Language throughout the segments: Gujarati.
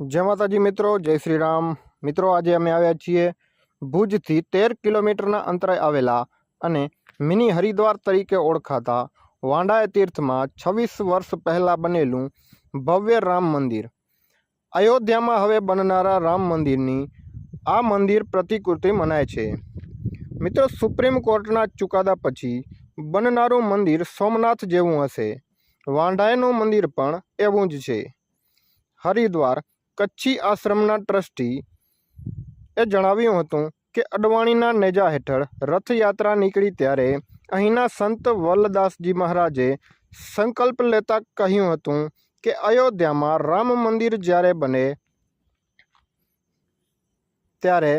જય માતાજી મિત્રો, જય શ્રી રામ મિત્રો, આજે અમે આવ્યા છીએ ભુજથી તેર કિલોમીટરના અંતરે આવેલા અને મિની હરિદ્વાર તરીકે ઓળખાતા વાંડાય તીર્થમાં છવ્વીસ વર્ષ પહેલાં બનેલું ભવ્ય રામ મંદિર. અયોધ્યામાં હવે બનનારા રામ મંદિરની આ મંદિર પ્રતિકૃતિ મનાય છે. મિત્રો, સુપ્રીમ કોર્ટના ચુકાદા પછી બનનારું મંદિર સોમનાથ જેવું હશે. વાંડાયનું મંદિર પણ એવું જ છે. હરિદ્વાર કચ્છી આશ્રમના ટ્રસ્ટી એ જણાવ્યું હતું કે અડવાણીના નેજા હેઠળ રથયાત્રા નીકળી ત્યારે અહીંના સંત વલ્લદાસજી મહારાજે સંકલ્પ લેતા કહ્યું હતું કે અયોધ્યામાં રામ મંદિર જ્યારે બને ત્યારે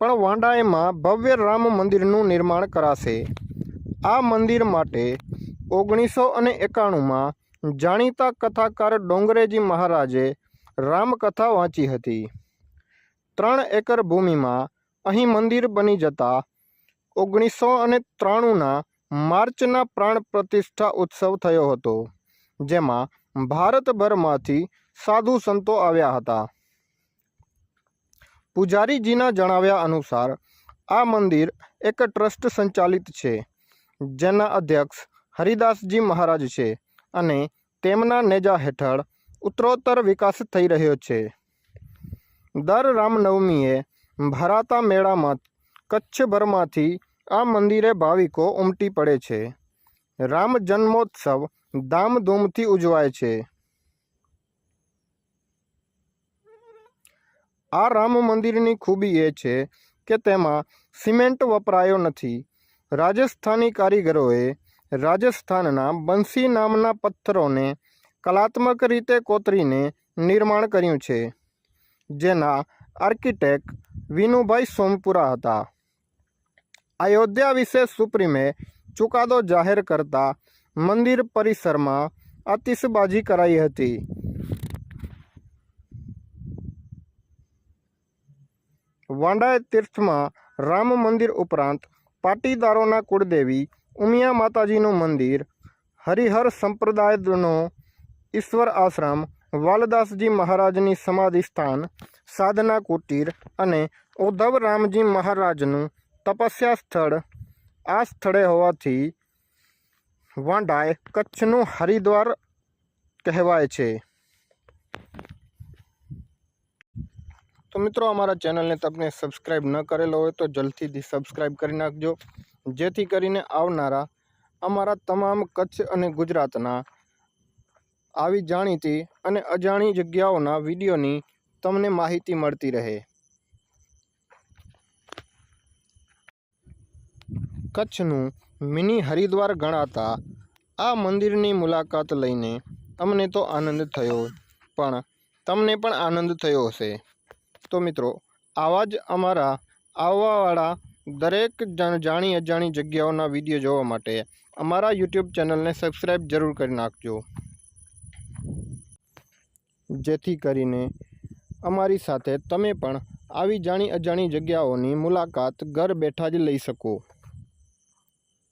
પણ વાંડાએમાં ભવ્ય રામ મંદિરનું નિર્માણ કરાશે. આ મંદિર માટે ઓગણીસો અને એકાણુંમાં જાણીતા કથાકાર ડોંગરેજી મહારાજે રામકથા વાંચી હતી. ત્રણ એકર ભૂમિમાં અહીં મંદિર બની જતા ઓગણીસો અને ત્રાણુંના માર્ચના પ્રાણ પ્રતિષ્ઠા ઉત્સવ થયો હતો, જેમાં ભારતભરમાંથી સાધુ સંતો આવ્યા હતા. પૂજારીજીના જણાવ્યા અનુસાર, આ મંદિર એક ટ્રસ્ટ સંચાલિત છે, જેના અધ્યક્ષ હરિદાસજી મહારાજ છે અને તેમના નેજા હેઠળ ઉત્તરોત્તર વિકાસ થઈ રહ્યો છે. દર રામનવમીએ ભરાતા મેળામાં કચ્છભરમાંથી આ મંદિરે ભાવિકો ઉમટી પડે છે. રામ જન્મોત્સવ ધામધૂમથી ઉજવાય છે. આ રામ મંદિરની ખૂબી એ છે કે તેમાં સિમેન્ટ વપરાયો નથી. રાજસ્થાની કારીગરોએ રાજસ્થાનના બંસી નામના પથ્થરોને કલાત્મક રીતે કોતરીને નિર્માણ કર્યું છે, જેના આર્કિટેક્ટ વિનુભાઈ સોમપુરા હતા. અયોધ્યા વિશે સુપ્રીમે ચુકાદો જાહેર કરતા મંદિર પરિસરમાં આતિશબાજી કરાઈ હતી. વાંડાય તીર્થમાં રામ મંદિર ઉપરાંત પાટીદારોના કુળદેવી ઉમિયા માતાજીનું મંદિર, હરિહર સંપ્રદાયનો ઈશ્વર આશ્રમ, વાલદાસજી મહારાજની સમાધિ સ્થાન, સાધના કુટીર અને ઉદ્ધવ રામજી મહારાજનું તપસ્યા સ્થળ. આ સ્થળે હોવાથી વાંડાય કચ્છનું હરિદ્વાર કહેવાય છે. તો મિત્રો, અમારા ચેનલને તમને સબસ્ક્રાઈબ ન કરેલો હોય તો જલ્દીથી સબસ્ક્રાઈબ કરી નાખજો. જેથી કરીને આવનારા અમારા તમામ કચ્છ અને ગુજરાતના આવી જાણીતી અને અજાણી જગ્યાઓના વિડીયોની તમને માહિતી મળતી રહે. કચ્છનું મિની હરિદ્વાર ગણાતા આ મંદિરની મુલાકાત લઈને અમને તો આનંદ થયો પણ તમને પણ આનંદ થયો હશે. તો મિત્રો, આવા જ અમારા આવવાવાળા દરેક જાણી અજાણી જગ્યાઓના વીડિયો જોવા માટે અમારા યુટ્યુબ ચેનલને સબસ્ક્રાઈબ જરૂર કરી નાખજો. જેથી કરીને અમારી સાથે તમે પણ આવી જાણી અજાણી જગ્યાઓની મુલાકાત ઘર બેઠા જ લઈ શકો.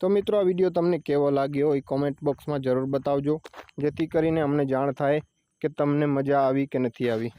તો મિત્રો, આ વીડિયો તમને કેવો લાગ્યો એ કોમેન્ટ બોક્સમાં જરૂર બતાવજો. જેથી કરીને અમને જાણ થાય કે તમને મજા આવી કે નથી આવી.